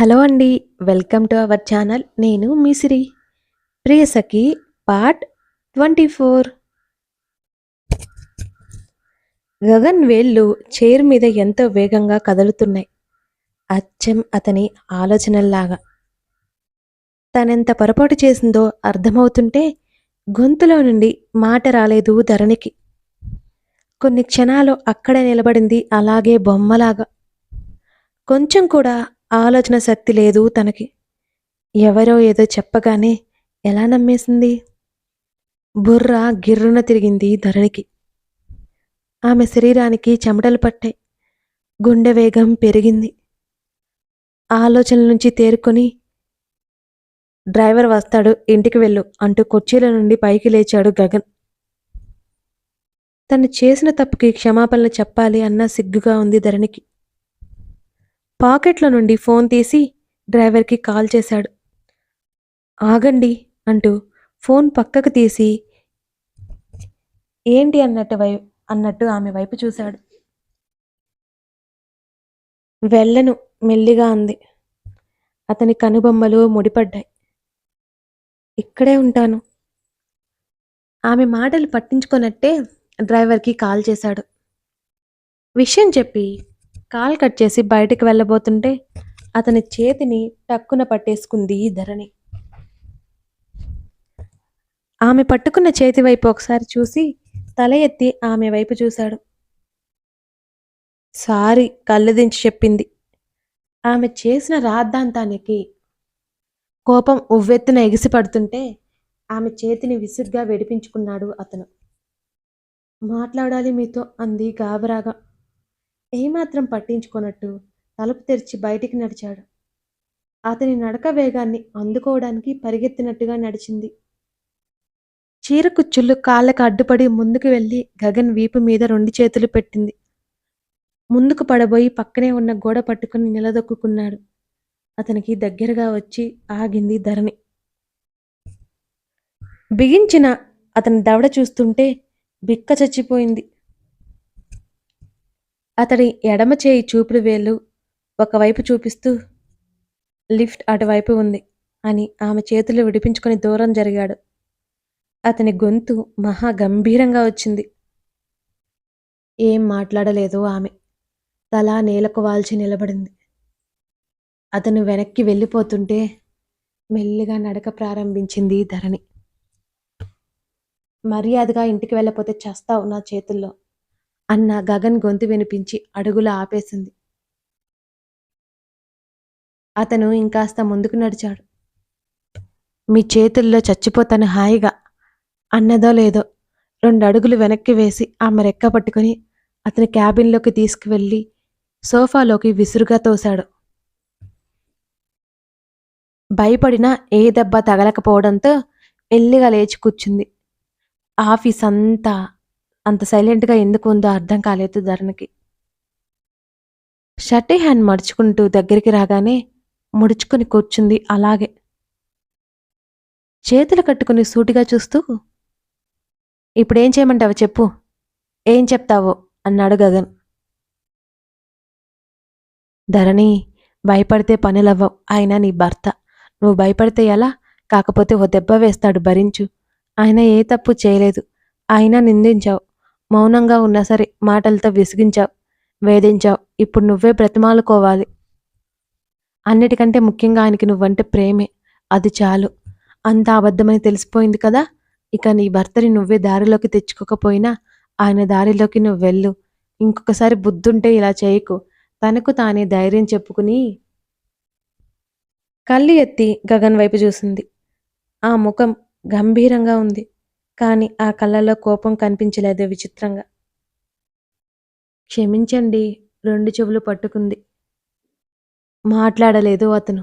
Hello అండి welcome to our channel. నేను Meesiri Priyasakhi part twenty four. Gagan వేళ్ళు chair మీద ఎంతో వేగంగా కదులుతున్నాయి. అచ్చం అతని ఆలోచనల్లాగా. తనెంత పొరపాటు చేసిందో అర్థమవుతుంటే గొంతులో నుండి మాట రాలేదు ధరణికి. కొన్ని క్షణాలు అక్కడే నిలబడింది అలాగే బొమ్మలాగా. కొంచెం కూడా ఆలోచన శక్తి లేదు తనకి. ఎవరో ఏదో చెప్పగానే ఎలా నమ్మేసింది? బుర్ర గిర్రున తిరిగింది ధరణికి. ఆమె శరీరానికి చెమటలు పట్టాయి. గుండె వేగం పెరిగింది. ఆలోచనల నుంచి తేరుకొని డ్రైవర్ వస్తాడు ఇంటికి వెళ్ళు అంటూ కుర్చీల నుండి పైకి లేచాడు గగన్. తను చేసిన తప్పుకి క్షమాపణలు చెప్పాలి అన్న సిగ్గుగా ఉంది ధరణికి. పాకెట్లో నుండి ఫోన్ తీసి డ్రైవర్కి కాల్ చేశాడు. ఆగండి అంటూ ఫోన్ పక్కకు తీసి ఏంటి అన్నట్టు వై అన్నట్టు ఆమె వైపు చూశాడు. వెళ్ళను మెల్లిగా అంది. అతని కనుబొమ్మలు ముడిపడ్డాయి. ఇక్కడే ఉంటాను. ఆమె మాటలు పట్టించుకున్నట్టే డ్రైవర్కి కాల్ చేశాడు. విషయం చెప్పి కాల్ కట్ చేసి బయటికి వెళ్ళబోతుంటే అతని చేతిని టక్కున పట్టేసుకుంది ధరణి. ఆమె పట్టుకున్న చేతి వైపు ఒకసారి చూసి తల ఎత్తి ఆమె వైపు చూశాడు. సారీ కళ్ళు దించి చెప్పింది. ఆమె చేసిన రాద్ధాంతానికి కోపం ఉవ్వెత్తున ఎగిసిపడుతుంటే ఆమె చేతిని విసుగ్గా వెడిపించుకున్నాడు అతను. మాట్లాడాలి మీతో అంది గాబరాగా. ఏమాత్రం పట్టించుకోనట్టు తలుపు తెరిచి బయటికి నడిచాడు. అతని నడక వేగాన్ని అందుకోవడానికి పరిగెత్తినట్టుగా నడిచింది. చీర కాళ్ళకు అడ్డుపడి ముందుకు వెళ్ళి గగన్ వీపు మీద రెండు చేతులు పెట్టింది. ముందుకు పడబోయి పక్కనే ఉన్న గోడ పట్టుకుని నిలదొక్కున్నాడు. అతనికి దగ్గరగా వచ్చి ఆగింది ధరణి. బిగించిన అతని దవడ చూస్తుంటే బిక్క చచ్చిపోయింది. అతడి ఎడమ చేయి చూపుడు వేలు ఒకవైపు చూపిస్తూ లిఫ్ట్ అటువైపు ఉంది అని ఆమె చేతులు విడిపించుకొని దూరం జరిగాడు. అతని గొంతు మహా గంభీరంగా వచ్చింది. ఏం మాట్లాడలేదు ఆమె. తల నేలకు వాల్చి నిలబడింది. అతను వెనక్కి వెళ్ళిపోతుంటే మెల్లిగా నడక ప్రారంభించింది ధరణి. మర్యాదగా ఇంటికి వెళ్ళపోతే చస్తావు నా చేతుల్లో. అన్న గగన్ గొంతు వినిపించి అడుగులు ఆపేసింది. అతను ఇంకాస్త ముందుకు నడిచాడు. మీ చేతుల్లో చచ్చిపోతాను హాయిగా. అన్నదో లేదో రెండు అడుగులు వెనక్కి వేసి ఆమె రెక్క పట్టుకుని అతని క్యాబిన్లోకి తీసుకువెళ్ళి సోఫాలోకి విసురుగా తోశాడు. భయపడినా ఏ దెబ్బ తగలకపోవడంతో మెల్లిగా లేచి కూర్చుంది. ఆఫీస్ అంతా అంత సైలెంట్గా ఎందుకు ఉందో అర్థం కాలేదు ధరణకి. షర్టీ హ్యాండ్ మడుచుకుంటూ దగ్గరికి రాగానే ముడుచుకుని కూర్చుంది అలాగే. చేతులు కట్టుకుని సూటిగా చూస్తూ ఇప్పుడేం చేయమంటావు చెప్పు. ఏం చెప్తావో? అన్నాడు గగన్. ధరణి భయపడితే పనులవ్వవు. ఆయన నీ భర్త. నువ్వు భయపడితే ఎలా? కాకపోతే ఓ దెబ్బ వేస్తాడు భరించు. ఆయన ఏ తప్పు చేయలేదు. ఆయన నిందించావు. మౌనంగా ఉన్నా సరే మాటలతో విసిగించావు వేధించావు. ఇప్పుడు నువ్వే బ్రతిమాలుకోవాలి. అన్నిటికంటే ముఖ్యంగా ఆయనకి నువ్వంటే ప్రేమే. అది చాలు. అంత అబద్ధమని తెలిసిపోయింది కదా? ఇక నీ భర్తని నువ్వే దారిలోకి తెచ్చుకోకపోయినా ఆయన దారిలోకి నువ్వు వెళ్ళు. ఇంకొకసారి బుద్ధుంటే ఇలా చేయకు. తనకు తానే ధైర్యం చెప్పుకుని కళ్ళు ఎత్తి గగన్ వైపు చూసింది. ఆ ముఖం గంభీరంగా ఉంది. కానీ ఆ కళ్ళలో కోపం కనిపించలేదు విచిత్రంగా. క్షమించండి రెండు చెవులు పట్టుకుంది. మాట్లాడలేదు అతను.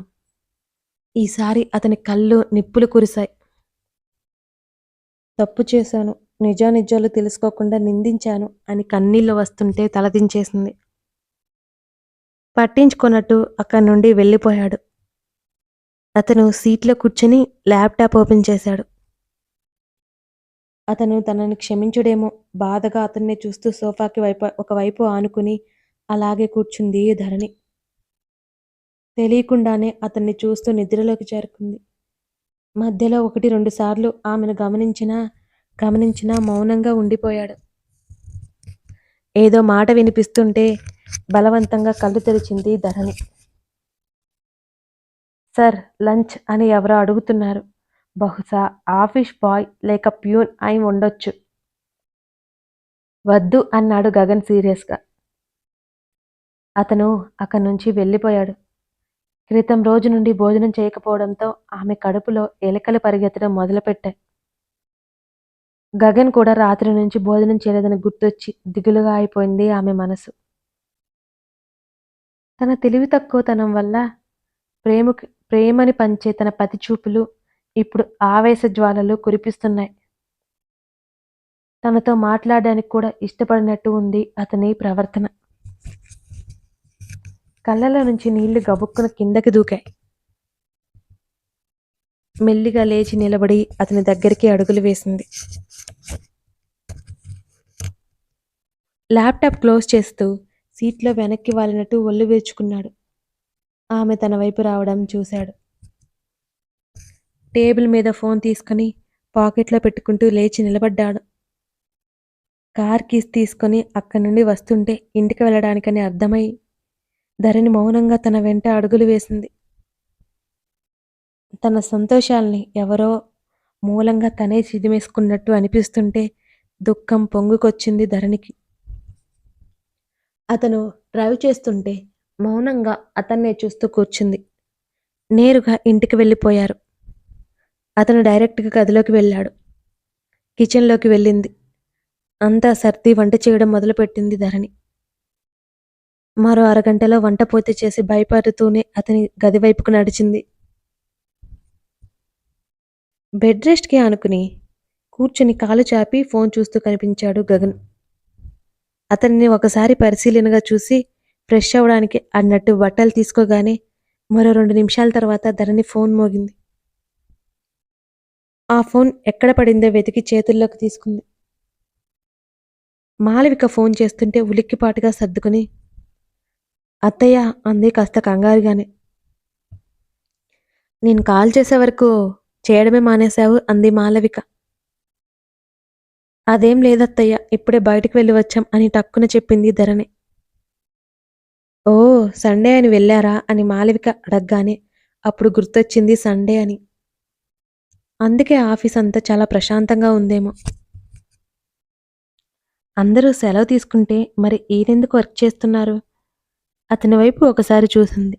ఈసారి అతని కళ్ళు నిప్పులు కురిశాయి. తప్పు చేశాను నిజానిజాలు తెలుసుకోకుండా నిందించాను అని కన్నీళ్ళు వస్తుంటే తలదించేసింది పట్టించుకున్నట్టు అక్కడి నుండి వెళ్ళిపోయాడు. అతను సీట్లో కూర్చొని ల్యాప్టాప్ ఓపెన్ చేశాడు. అతను తనని క్షమించుడేమో బాధగా అతన్నే చూస్తూ సోఫాకి వైపు ఒకవైపు ఆనుకుని అలాగే కూర్చుంది ధరణి. తెలియకుండానే అతన్ని చూస్తూ నిద్రలోకి చేరుకుంది. మధ్యలో ఒకటి రెండు సార్లు ఆమెను గమనించినా గమనించినా మౌనంగా ఉండిపోయాడు. ఏదో మాట వినిపిస్తుంటే బలవంతంగా కళ్ళు తెరిచింది ధరణి. సార్ లంచ్ అని ఎవరో అడుగుతున్నారు. బహుశా ఆఫీస్ బాయ్ లేక ప్యూన్ అయి ఉండొచ్చు. వద్దు అన్నాడు గగన్ సీరియస్గా. అతను అక్కడి నుంచి వెళ్ళిపోయాడు. క్రితం రోజు నుండి భోజనం చేయకపోవడంతో ఆమె కడుపులో ఎలకలు పరిగెత్తడం మొదలుపెట్టాయి. గగన్ కూడా రాత్రి నుంచి భోజనం చేయలేదని గుర్తొచ్చి దిగులుగా అయిపోయింది ఆమె మనసు. తన తెలివి తక్కువతనం వల్ల ప్రేమకి ప్రేమని పంచే తన పతి చూపులు ఇప్పుడు ఆవేశ జ్వాలలు కురిపిస్తున్నాయి. తనతో మాట్లాడడానికి కూడా ఇష్టపడినట్టు ఉంది అతని ప్రవర్తన. కళ్ళలో నుంచి నీళ్ళు గబుక్కున కిందకి దూకాయి. మెల్లిగా లేచి నిలబడి అతని దగ్గరికి అడుగులు వేసింది. ల్యాప్టాప్ క్లోజ్ చేస్తూ సీట్లో వెనక్కి వాలినట్టు ఒళ్ళు విరుచుకున్నాడు. ఆమె తన వైపు రావడం చూశాడు. టేబుల్ మీద ఫోన్ తీసుకుని పాకెట్లో పెట్టుకుంటూ లేచి నిలబడ్డాడు. కార్ కీస్ తీసుకొని అక్కడి నుండి వస్తుంటే ఇంటికి వెళ్ళడానికని అర్థమై ధరణి మౌనంగా తన వెంట అడుగులు వేసింది. తన సంతోషాల్ని ఎవరో మూలంగా తనే చిదిమేసుకున్నట్టు అనిపిస్తుంటే దుఃఖం పొంగుకొచ్చింది ధరణికి. అతను డ్రైవ్ చేస్తుంటే మౌనంగా అతన్నే చూస్తూ కూర్చుంది. నేరుగా ఇంటికి వెళ్ళిపోయారు. అతను డైరెక్ట్గా గదిలోకి వెళ్ళాడు. కిచెన్లోకి వెళ్ళింది. అంతా సర్ది వంట చేయడం మొదలుపెట్టింది ధరణి. మరో అరగంటలో వంట పూర్తి చేసి భయపడుతూనే అతని గది వైపుకు నడిచింది. బెడ్ రెస్ట్కి ఆనుకుని కూర్చుని కాలు చాపి ఫోన్ చూస్తూ కనిపించాడు గగన్. అతన్ని ఒకసారి పరిశీలనగా చూసి ఫ్రెష్ అవ్వడానికి అన్నట్టు బట్టలు తీసుకోగానే మరో రెండు నిమిషాల తర్వాత ధరణి ఫోన్ మోగింది. ఆ ఫోన్ ఎక్కడ పడిందో వెతికి చేతుల్లోకి తీసుకుంది. మాలవిక ఫోన్ చేస్తుంటే ఉలిక్కిపాటుగా సర్దుకుని అత్తయ్య అంది కాస్త కంగారుగానే. నేను కాల్ చేసే వరకు చేయడమే మానేశావు అంది మాలవిక అదేం లేదత్తయ్య ఇప్పుడే బయటకు వెళ్ళి వచ్చాం అని టక్కున చెప్పింది ధరణి. ఓ సండే అని వెళ్ళారా? అని మాలవిక అడగగానే. అప్పుడు గుర్తొచ్చింది సండే అని. అందుకే ఆఫీస్ అంతా చాలా ప్రశాంతంగా ఉందేమో. అందరూ సెలవు తీసుకుంటే మరి ఈయనెందుకు వర్క్ చేస్తున్నారు? అతని వైపు ఒకసారి చూసింది.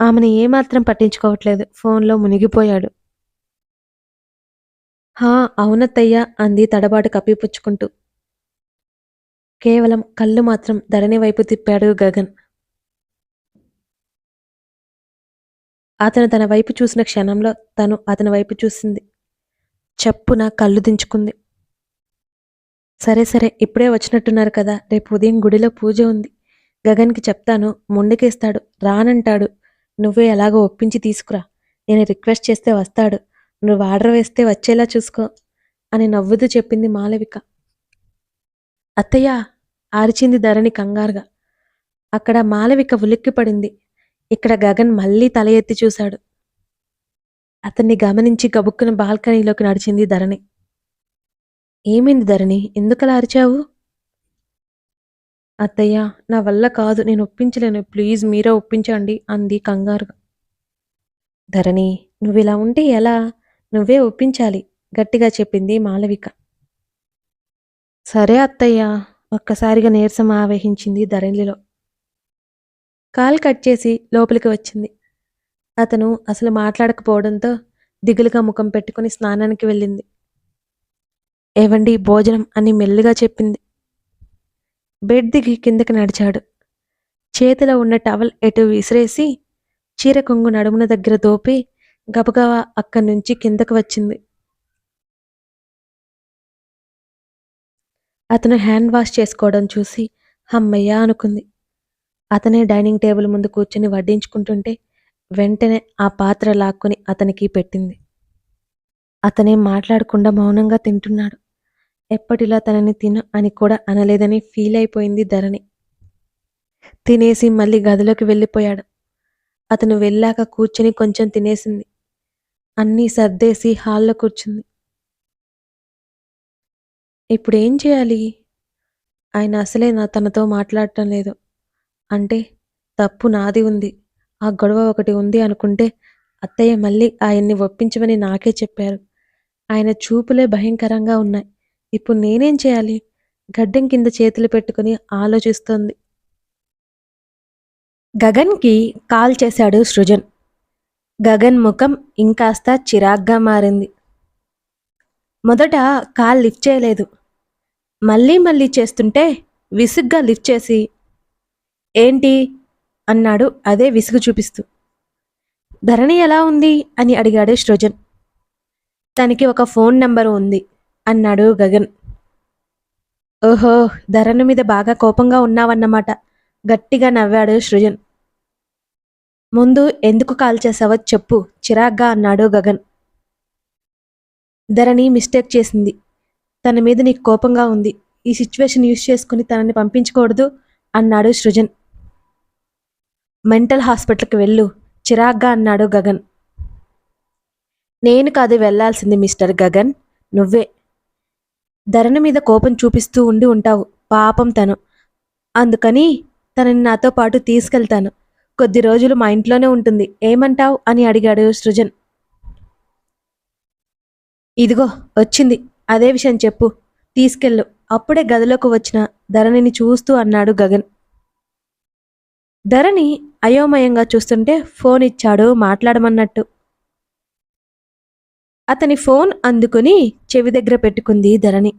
ఆమెను ఏమాత్రం పట్టించుకోవట్లేదు. ఫోన్లో మునిగిపోయాడు. హా అవునత్తయ్య అంది తడబాటు కప్పిపుచ్చుకుంటూ. కేవలం కళ్ళు మాత్రం ధరణి వైపు తిప్పాడు గగన్. అతను తన వైపు చూసిన క్షణంలో తను అతని వైపు చూసింది. చప్పున కళ్ళు దించుకుంది. సరే సరే ఇప్పుడే వచ్చినట్టున్నారు కదా రేపు ఉదయం గుడిలో పూజ ఉంది. గగన్కి చెప్తాను ముందుకేస్తాడు రానంటాడు. నువ్వే ఎలాగో ఒప్పించి తీసుకురా. నేను రిక్వెస్ట్ చేస్తే వస్తాడు. నువ్వు ఆర్డర్ వేస్తే వచ్చేలా చూసుకో అని నవ్వుతూ చెప్పింది మాలవిక. అత్తయ్య ఆరిచింది ధరణి కంగారుగా. అక్కడ మాలవిక ఉలిక్కిపడింది. ఇక్కడ గగన్ మళ్ళీ తల ఎత్తి చూశాడు. అతన్ని గమనించి గబుక్కున బాల్కనీలోకి నడిచింది ధరణి. ఏమైంది ధరణి? ఎందుకలా అరిచావు? అత్తయ్య నా వల్ల కాదు. నేను ఒప్పించలేను. ప్లీజ్ మీరే ఒప్పించండి అంది కంగారుగా. ధరణి నువ్విలా ఉంటే ఎలా? నువ్వే ఒప్పించాలి గట్టిగా చెప్పింది మాలవిక సరే అత్తయ్య ఒక్కసారిగా నీరసం ఆవహించింది ధరణిలో. కాల్ కట్ చేసి లోపలికి వచ్చింది. అతను అసలు మాట్లాడకపోవడంతో దిగులుగా ముఖం పెట్టుకుని స్నానానికి వెళ్ళింది. ఏవండి భోజనం అని మెల్లిగా చెప్పింది. బెడ్ దిగి కిందకి నడిచాడు. చేతిలో ఉన్న టవల్ ఎటు విసిరేసి చీర కొంగు నడుమున దగ్గర దోపి గబగబా అక్కడి నుంచి కిందకు వచ్చింది. అతను హ్యాండ్ వాష్ చేసుకోవడం చూసి హమ్మయ్య అనుకుంది. అతనే డైనింగ్ టేబుల్ ముందు కూర్చుని వడ్డించుకుంటుంటే వెంటనే ఆ పాత్ర లాక్కుని అతనికి పెట్టింది. అతనేం మాట్లాడకుండా మౌనంగా తింటున్నాడు. ఎప్పటిలా తనని తిను అని కూడా అనలేదని ఫీల్ అయిపోయింది ధరణి. తినేసి మళ్ళీ గదిలోకి వెళ్ళిపోయాడు. అతను వెళ్ళాక కూర్చుని కొంచెం తినేసింది. అన్నీ సర్దేసి హాల్లో కూర్చుంది. ఇప్పుడు ఏం చేయాలి? ఆయన అసలే నా తనతో మాట్లాడటం లేదు. అంటే తప్పు నాది ఉంది. ఆ గొడవ ఒకటి ఉంది అనుకుంటే అత్తయ్య మళ్ళీ ఆయన్ని ఒప్పించమని నాకే చెప్పారు. ఆయన చూపులే భయంకరంగా ఉన్నాయి. ఇప్పుడు నేనేం చేయాలి? గడ్డం కింద చేతులు పెట్టుకుని ఆలోచిస్తోంది. గగన్కి కాల్ చేశాడు సృజన్. గగన్ ముఖం ఇంకాస్త చిరాగ్గా మారింది. మొదట కాల్ లిఫ్ట్ చేయలేదు. మళ్ళీ మళ్ళీ చేస్తుంటే విసుగ్గా లిఫ్ట్ చేసి ఏంటి? అన్నాడు అదే విసుగు చూపిస్తూ. ధరణి ఎలా ఉంది? అని అడిగాడు సృజన్. తనకి ఒక ఫోన్ నంబరు ఉంది అన్నాడు గగన్. ఓహో ధరణి మీద బాగా కోపంగా ఉన్నావన్నమాట గట్టిగా నవ్వాడు సృజన్. ముందు ఎందుకు కాల్ చేసావో చెప్పు చిరాగ్గా అన్నాడు గగన్. ధరణి మిస్టేక్ చేసింది. తన మీద నీకు కోపంగా ఉంది. ఈ సిచ్యువేషన్ యూజ్ చేసుకుని తనని పంపించకూడదు అన్నాడు సృజన్. మెంటల్ హాస్పిటల్కి వెళ్ళు. చిరాగ్గా అన్నాడు గగన్. నేను కాదు వెళ్ళాల్సింది మిస్టర్ గగన్. నువ్వే. ధరణి మీద కోపం చూపిస్తూ ఉండి ఉంటావు. పాపం తను. అందుకని తనని నాతో పాటు తీసుకెళ్తాను. కొద్ది రోజులు మా ఇంట్లోనే ఉంటుంది. ఏమంటావు? అని అడిగాడు సృజన్. ఇదిగో వచ్చింది. అదే విషయం చెప్పు. తీసుకెళ్ళు. అప్పుడే గదిలోకి వచ్చిన ధరణిని చూస్తూ అన్నాడు గగన్. ధరణి అయోమయంగా చూస్తుంటే ఫోన్ ఇచ్చాడు మాట్లాడమన్నట్టు. అతని ఫోన్ అందుకుని చెవి దగ్గర పెట్టుకుంది ధరణి.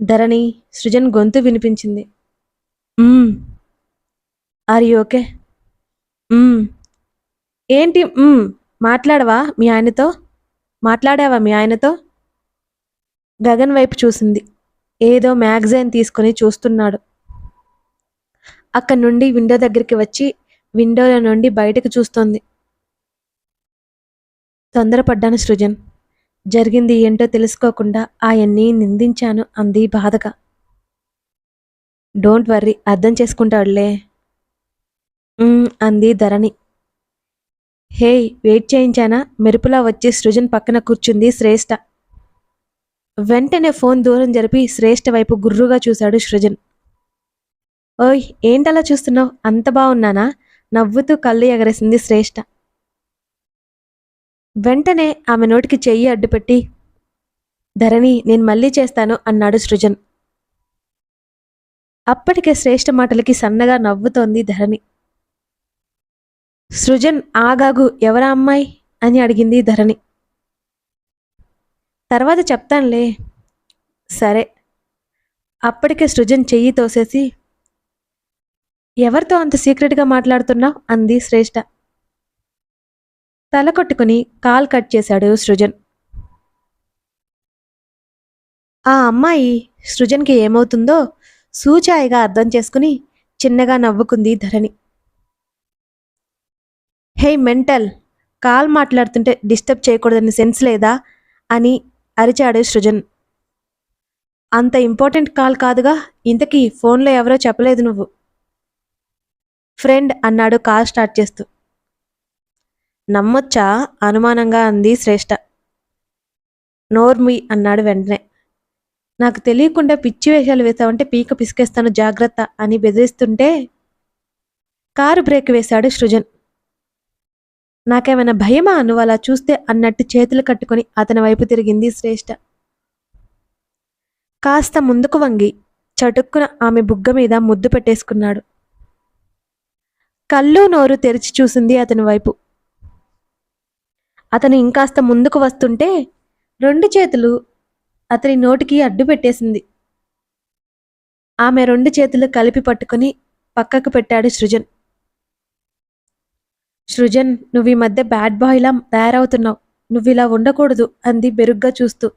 ధరణి సృజన్ గొంతు వినిపించింది. Are you okay? ఏంటి? మాట్లాడవా మీ ఆయనతో? మాట్లాడావా మీ ఆయనతో? గగన్ వైపు చూసింది. ఏదో మ్యాగజైన్ తీసుకొని చూస్తున్నాడు. అక్కడి నుండి విండో దగ్గరికి వచ్చి విండోల నుండి బయటకు చూస్తోంది. తొందరపడ్డాను సృజన్. జరిగింది ఏంటో తెలుసుకోకుండా ఆయన్ని నిందించాను అంది బాధగా. డోంట్ వర్రీ అర్థం చేసుకుంటాడులే. అంది ధరణి. Hey wait చేయించానా? మెరుపులా వచ్చి సృజన్ పక్కన కూర్చుంది శ్రేష్ఠ వెంటనే ఫోన్ దూరం జరిపి శ్రేష్ఠ వైపు గుర్రుగా చూశాడు సృజన్. ఓయ్ ఏంటలా చూస్తున్నావు? అంత బాగున్నానా? నవ్వుతూ కళ్ళు ఎగరేసింది శ్రేష్ఠ వెంటనే ఆమె నోటికి చెయ్యి అడ్డుపెట్టి ధరణి నేను మళ్ళీ చేస్తాను అన్నాడు సృజన్. అప్పటికే శ్రేష్ఠ మాటలకి సన్నగా నవ్వుతోంది ధరణి. సృజన్ ఆగాగు ఎవరా అమ్మాయి? అని అడిగింది ధరణి. తర్వాత చెప్తానులే. సరే. అప్పటికే సృజన్ చెయ్యి తోసేసి ఎవరితో అంత సీక్రెట్గా మాట్లాడుతున్నావు? అంది శ్రేష్ఠ తల కొట్టుకుని కాల్ కట్ చేశాడు సృజన్. ఆ అమ్మాయి సృజన్కి ఏమవుతుందో సూచాయిగా అర్థం చేసుకుని చిన్నగా నవ్వుకుంది ధరణి. హే మెంటల్ కాల్ మాట్లాడుతుంటే డిస్టర్బ్ చేయకూడదని సెన్స్ లేదా? అని అరిచాడు సృజన్. అంత ఇంపార్టెంట్ కాల్ కాదుగా ఇంతకీ ఫోన్లో ఎవరో చెప్పలేదు నువ్వు. ఫ్రెండ్ అన్నాడు కాల్ స్టార్ట్ చేస్తూ. నమ్మొచ్చా? అనుమానంగా అంది శ్రేష్ఠ నోర్మి అన్నాడు వెంటనే. నాకు తెలియకుండా పిచ్చి వేషాలు వేసావంటే పీక పిసికేస్తాను జాగ్రత్త అని బెదిరిస్తుంటే కారు బ్రేక్ వేశాడు సృజన్. నాకేమైనా భయమా నువ్వు అలా చూస్తే అన్నట్టు చేతులు కట్టుకొని అతని వైపు తిరిగింది శ్రేష్ఠ కాస్త ముందుకు వంగి చటుక్కున ఆమె బుగ్గ మీద ముద్దు పెట్టేసుకున్నాడు. కళ్ళు నోరు తెరిచి చూసింది అతని వైపు. అతను ఇంకాస్త ముందుకు వస్తుంటే రెండు చేతులు అతని నోటికి అడ్డు పెట్టేసింది. ఆమె రెండు చేతులు కలిపి పట్టుకొని పక్కకు పెట్టాడు సృజన్. సృజన్ నువ్వు ఈ మధ్య బ్యాడ్ బాయ్లా తయారవుతున్నావు. నువ్వు ఇలా ఉండకూడదు అంది బెరుగ్గా చూస్తూ.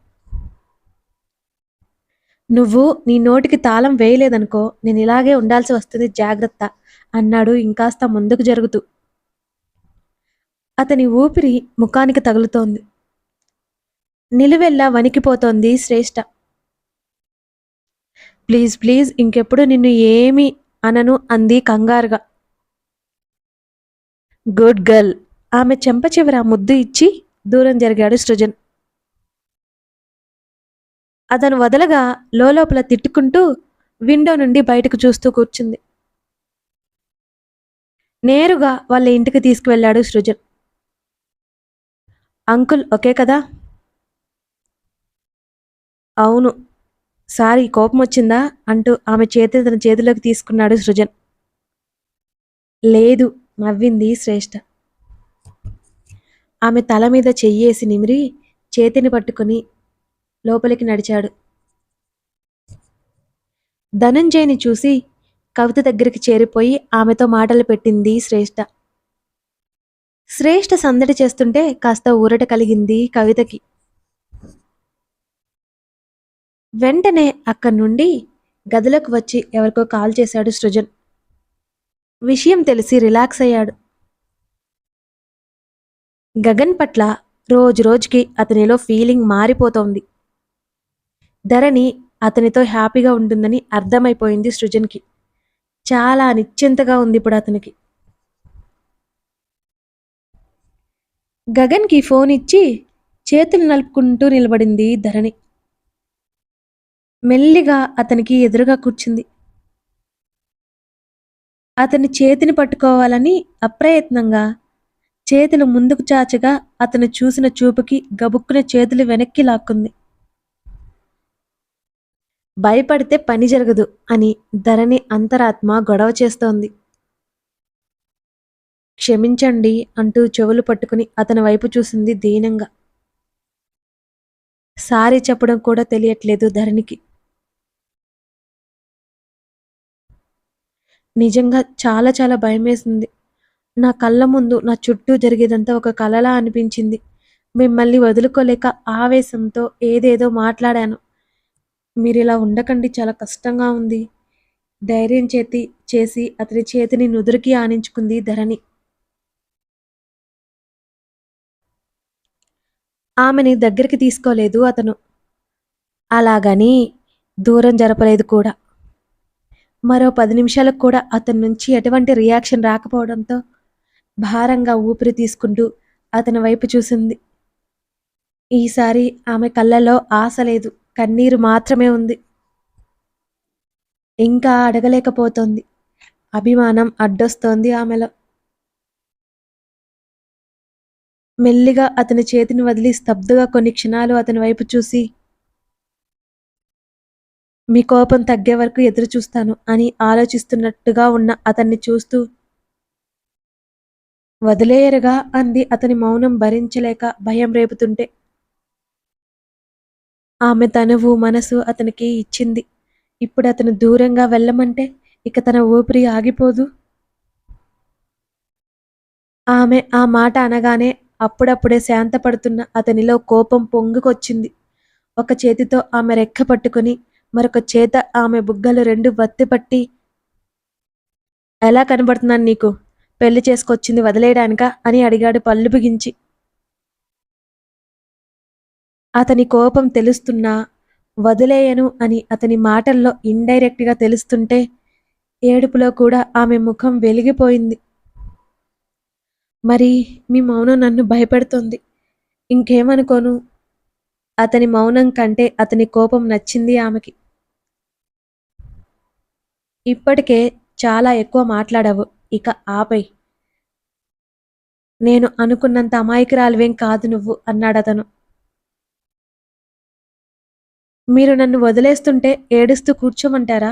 నువ్వు నీ నోటికి తాళం వేయలేదనుకో నేను ఇలాగే ఉండాల్సి వస్తుంది జాగ్రత్త అన్నాడు ఇంకాస్త ముందుకు జరుగుతూ. అతని ఊపిరి ముఖానికి తగులుతోంది. నిలువెల్లా వణికిపోతోంది శ్రేష్ఠ ప్లీజ్ ప్లీజ్ ఇంకెప్పుడు నిన్ను ఏమి అనను అంది కంగారుగా. గుడ్ గర్ల్ ఆమె చెంప చివర ముద్దు ఇచ్చి దూరం జరిగాడు సృజన్. అతను వదలగా లోపల తిట్టుకుంటూ విండో నుండి బయటకు చూస్తూ కూర్చుంది. నేరుగా వాళ్ళ ఇంటికి తీసుకువెళ్ళాడు సృజన్. అంకుల్ ఓకే కదా? అవును. సారీ కోపం వచ్చిందా? అంటూ ఆమె చేతి తన చేతిలోకి తీసుకున్నాడు సృజన్. లేదు నవ్వింది శ్రేష్ఠ ఆమె తల మీద చెయ్యేసి నిమిరి చేతిని పట్టుకుని లోపలికి నడిచాడు. ధనంజయ్ని చూసి కవిత దగ్గరికి చేరిపోయి ఆమెతో మాటలు పెట్టింది శ్రేష్ఠ శ్రేష్ఠ సందడి చేస్తుంటే కాస్త ఊరట కలిగింది కవితకి. వెంటనే అక్కడి నుండి గదిలోకి వచ్చి ఎవరికో కాల్ చేశాడు సృజన్. విషయం తెలిసి రిలాక్స్ అయ్యాడు. గగన్ పట్ల రోజు రోజుకి అతనిలో ఫీలింగ్ మారిపోతోంది. ధరణి అతనితో హ్యాపీగా ఉంటుందని అర్థమైపోయింది సృజన్కి. చాలా నిశ్చింతగా ఉంది ఇప్పుడు అతనికి. గగన్కి ఫోన్ ఇచ్చి చేతులు నలుపుకుంటూ నిలబడింది ధరణి. మెల్లిగా అతనికి ఎదురుగా కూర్చుంది. అతని చేతిని పట్టుకోవాలని అప్రయత్నంగా చేతులు ముందుకు చాచగా అతను చూసిన చూపుకి గబుక్కున చేతులు వెనక్కి లాక్కుంది. భయపడితే పని జరగదు అని ధరణి అంతరాత్మ గొడవ చేస్తోంది. క్షమించండి అంటూ చెవులు పట్టుకుని అతని వైపు చూసింది దీనంగా. సారీ చెప్పడం కూడా తెలియట్లేదు ధరణికి. నిజంగా చాలా చాలా భయమేసింది. నా కళ్ళ ముందు నా చుట్టూ జరిగేదంతా ఒక కలలా అనిపించింది. మిమ్మల్ని వదులుకోలేక ఆవేశంతో ఏదేదో మాట్లాడాను. మీరు ఇలా ఉండకండి చాలా కష్టంగా ఉంది. ధైర్యం చేతి చేసి అతని చేతిని నుదురికి ఆనించుకుంది ధరణి. ఆమెని దగ్గరికి తీసుకోలేదు అతను. అలాగని దూరం జరపలేదు కూడా. మరో పది నిమిషాలకు కూడా అతని నుంచి ఎటువంటి రియాక్షన్ రాకపోవడంతో భారంగా ఊపిరి తీసుకుంటూ అతని వైపు చూసింది. ఈసారి ఆమె కళ్ళలో ఆశ లేదు. కన్నీరు మాత్రమే ఉంది. ఇంకా అడగలేకపోతోంది. అభిమానం అడ్డొస్తోంది ఆమెలో. మెల్లిగా అతని చేతిని వదిలి స్తబ్దుగా కొన్ని క్షణాలు అతని వైపు చూసి మీ కోపం తగ్గే వరకు ఎదురు చూస్తాను అని ఆలోచిస్తున్నట్టుగా ఉన్న అతన్ని చూస్తూ వదిలేయరుగా అంది అతని మౌనం భరించలేక భయం రేపుతుంటే. ఆమె తనువు మనసు అతనికి ఇచ్చింది. ఇప్పుడు అతను దూరంగా వెళ్ళమంటే ఇక తన ఊపిరి ఆగిపోదు. ఆమె ఆ మాట అనగానే అప్పుడప్పుడే శాంతపడుతున్న అతనిలో కోపం పొంగుకొచ్చింది. ఒక చేతితో ఆమె రెక్క పట్టుకుని మరొక చేత ఆమె బుగ్గలు రెండు వత్తిపట్టి ఎలా కనబడుతున్నాను నీకు? పెళ్ళి చేసుకొచ్చింది వదిలేయడానికా? అని అడిగాడు పళ్ళు బిగించి. అతని కోపం తెలుస్తున్నా వదిలేయను అని అతని మాటల్లో ఇండైరెక్ట్గా తెలుస్తుంటే ఏడుపులో కూడా ఆమె ముఖం వెలిగిపోయింది. మరి మీ మౌనం నన్ను భయపెడుతోంది. ఇంకేమనుకోను? అతని మౌనం కంటే అతని కోపం నచ్చింది ఆమెకి. ఇప్పటికే చాలా ఎక్కువ మాట్లాడావు. ఇక ఆపై. నేను అనుకున్నంత అమాయకురాలువేం కాదు నువ్వు అన్నాడతను. మీరు నన్ను వదిలేస్తుంటే ఏడుస్తూ కూర్చోమంటారా?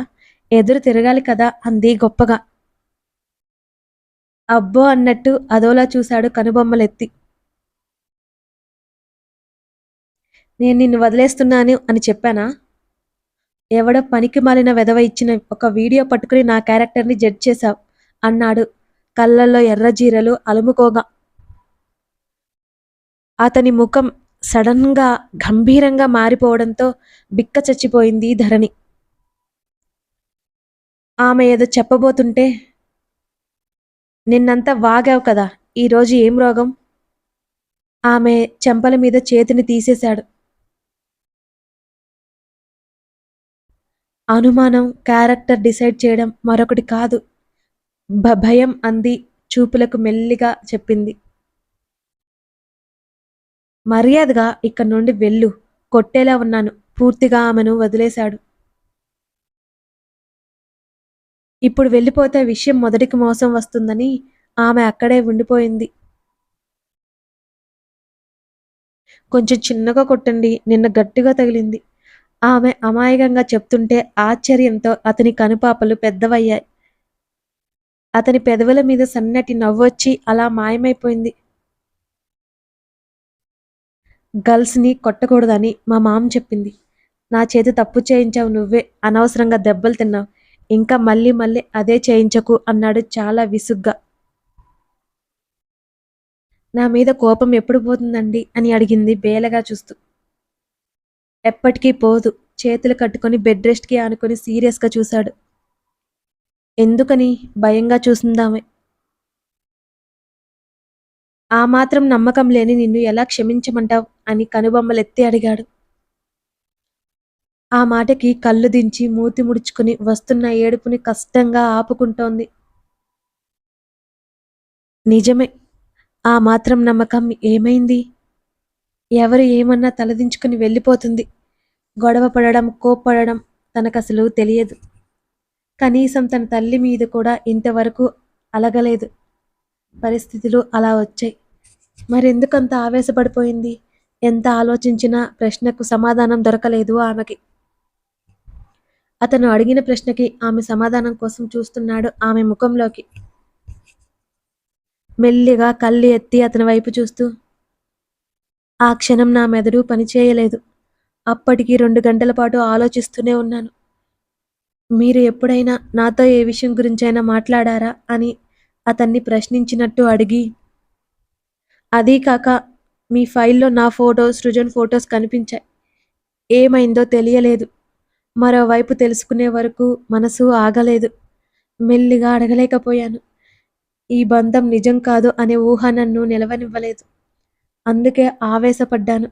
ఎదురు తిరగాలి కదా అంది గొప్పగా. అబ్బో అన్నట్టు అదోలా చూశాడు కనుబొమ్మలెత్తి. నేను నిన్ను వదిలేస్తున్నాను అని చెప్పానా? ఎవడో పనికి మాలిన వెధవ ఇచ్చిన ఒక వీడియో పట్టుకుని నా క్యారెక్టర్ని జడ్జ్ చేశావు అన్నాడు కళ్ళల్లో ఎర్రజీరలు అలుముకోగా. అతని ముఖం సడన్గా గంభీరంగా మారిపోవడంతో బిక్క చచ్చిపోయింది ధరణి. ఆమె ఏదో చెప్పబోతుంటే నిన్నంతా వాగావు కదా ఈరోజు ఏం రోగం? ఆమె చెంపల మీద చేతిని తీసేశాడు. అనుమానం క్యారెక్టర్ డిసైడ్ చేయడం మరొకటి కాదు. భ- భయం అంది చూపులకు మెల్లిగా చెప్పింది. మర్యాదగా ఇక్కడి నుండి వెళ్ళు. కొట్టేలా ఉన్నాను. పూర్తిగా ఆమెను వదిలేశాడు. ఇప్పుడు వెళ్ళిపోతే విషయం మొదటికి మోసం వస్తుందని ఆమె అక్కడే ఉండిపోయింది. కొంచెం చిన్నగా కొట్టండి. నిన్న గట్టిగా తగిలింది. ఆమె అమాయకంగా చెప్తుంటే ఆశ్చర్యంతో అతని కనుపాపలు పెద్దవయ్యాయి. అతని పెదవుల మీద సన్నటి నవ్వొచ్చి అలా మాయమైపోయింది. గర్ల్స్ని కొట్టకూడదని మా మామ చెప్పింది. నా చేతి తప్పు చేయించావు నువ్వే అనవసరంగా దెబ్బలు తిన్నావు. ఇంకా మళ్ళీ మళ్ళీ అదే చేయించకు అన్నాడు చాలా విసుగ్గా. నా మీద కోపం ఎప్పుడు పోతుందండి అని అడిగింది బేలగా చూస్తూ. ఎప్పటికీ పోదు చేతులు కట్టుకొని బెడ్ రెస్ట్కి ఆనుకొని సీరియస్గా చూశాడు. ఎందుకని? భయంగా చూసిందామె. ఆ మాత్రం నమ్మకం లేని నిన్ను ఎలా క్షమించమంటావు? అని కనుబొమ్మలెత్తి అడిగాడు. ఆ మాటకి కళ్ళు దించి మూతి ముడుచుకుని వస్తున్న ఏడుపుని కష్టంగా ఆపుకుంటోంది. నిజమే ఆ మాత్రం నమ్మకం ఏమైంది? ఎవరు ఏమన్నా తలదించుకుని వెళ్ళిపోతుంది. గొడవ పడడం కోప్పడడం తనకసలు తెలియదు. కనీసం తన తల్లి మీద కూడా ఇంతవరకు అలగలేదు. పరిస్థితులు అలా వచ్చాయి. మరెందుకంత ఆవేశపడిపోయింది? ఎంత ఆలోచించినా ప్రశ్నకు సమాధానం దొరకలేదు ఆమెకి. అతను అడిగిన ప్రశ్నకి ఆమె సమాధానం కోసం చూస్తున్నాడు ఆమె ముఖంలోకి. మెల్లిగా కళ్ళు ఎత్తి అతని వైపు చూస్తూ ఆ క్షణం నా మెదడు పనిచేయలేదు. అప్పటికి రెండు గంటల పాటు ఆలోచిస్తూనే ఉన్నాను. మీరు ఎప్పుడైనా నాతో ఏ విషయం గురించైనా మాట్లాడారా? అని అతన్ని ప్రశ్నించినట్టు అడిగి అదీ కాక మీ ఫైల్లో నా ఫోటో సృజన్ ఫొటోస్ కనిపించాయి. ఏమైందో తెలియలేదు. మరోవైపు తెలుసుకునే వరకు మనసు ఆగలేదు. మెల్లిగా అడగలేకపోయాను. ఈ బంధం నిజం కాదు అనే ఊహ నన్ను నిలవనివ్వలేదు. అందుకే ఆవేశపడ్డాను.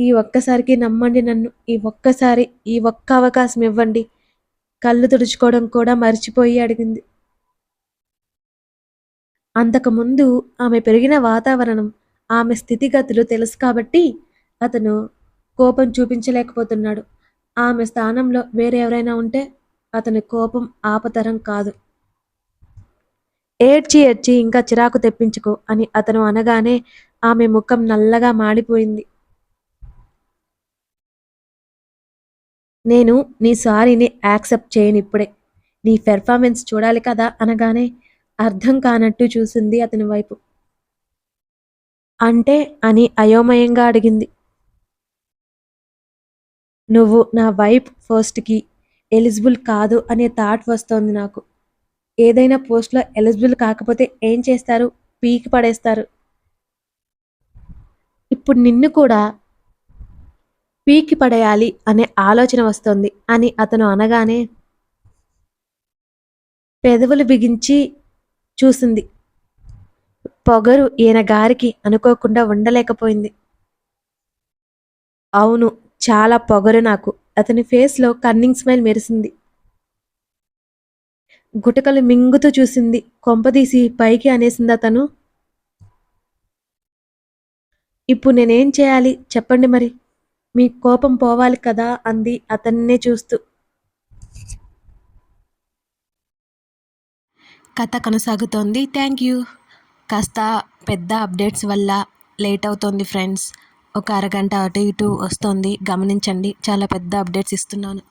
ఈ ఒక్కసారికి నమ్మండి నన్ను. ఈ ఒక్కసారి ఈ ఒక్క అవకాశం ఇవ్వండి. కళ్ళు తుడుచుకోవడం కూడా మర్చిపోయి అడిగింది. అంతకుముందు ఆమె పెరిగిన వాతావరణం ఆమె స్థితిగతులు తెలుసు కాబట్టి అతను కోపం చూపించలేకపోతున్నాడు. ఆమె స్థానంలో వేరే ఎవరైనా ఉంటే అతని కోపం ఆపతరం కాదు. ఏడ్చి ఏడ్చి ఇంకా చిరాకు తెప్పించుకో అని అతను అనగానే ఆమె ముఖం నల్లగా మాడిపోయింది. నేను నీ సారీని యాక్సెప్ట్ చేయను ఇప్పుడే నీ పెర్ఫార్మెన్స్ చూడాలి కదా అనగానే అర్థం కానట్టు చూసింది అతని వైపు. అంటే అని అయోమయంగా అడిగింది. నువ్వు నా వైఫ్ ఫస్ట్కి ఎలిజిబుల్ కాదు అనే థాట్ వస్తోంది నాకు. ఏదైనా పోస్ట్లో ఎలిజిబుల్ కాకపోతే ఏం చేస్తారు? పీకి పడేస్తారు. ఇప్పుడు నిన్ను కూడా పీకి పడేయాలి అనే ఆలోచన వస్తోంది అని అతను అనగానే పెదవులు బిగించి చూసింది. పొగరు ఈయన గారికి అనుకోకుండా ఉండలేకపోయింది. అవును చాలా పొగరు నాకు. అతని ఫేస్లో కన్నింగ్ స్మైల్ మెరిసింది. గుటకలు మింగుతూ చూసింది. కొంపదీసి పైకి అనేసింది అతను. ఇప్పుడు నేనేం చేయాలి? చెప్పండి మరి. మీ కోపం పోవాలి కదా అంది అతన్నే చూస్తూ. కథ కొనసాగుతోంది. Thank you. కాస్త పెద్ద అప్డేట్స్ వల్ల లేట్ అవుతోంది ఫ్రెండ్స్. ఒక అరగంట అటు ఇటు వస్తుంది. గమనించండి. చాలా పెద్ద అప్డేట్స్ ఇస్తున్నాను.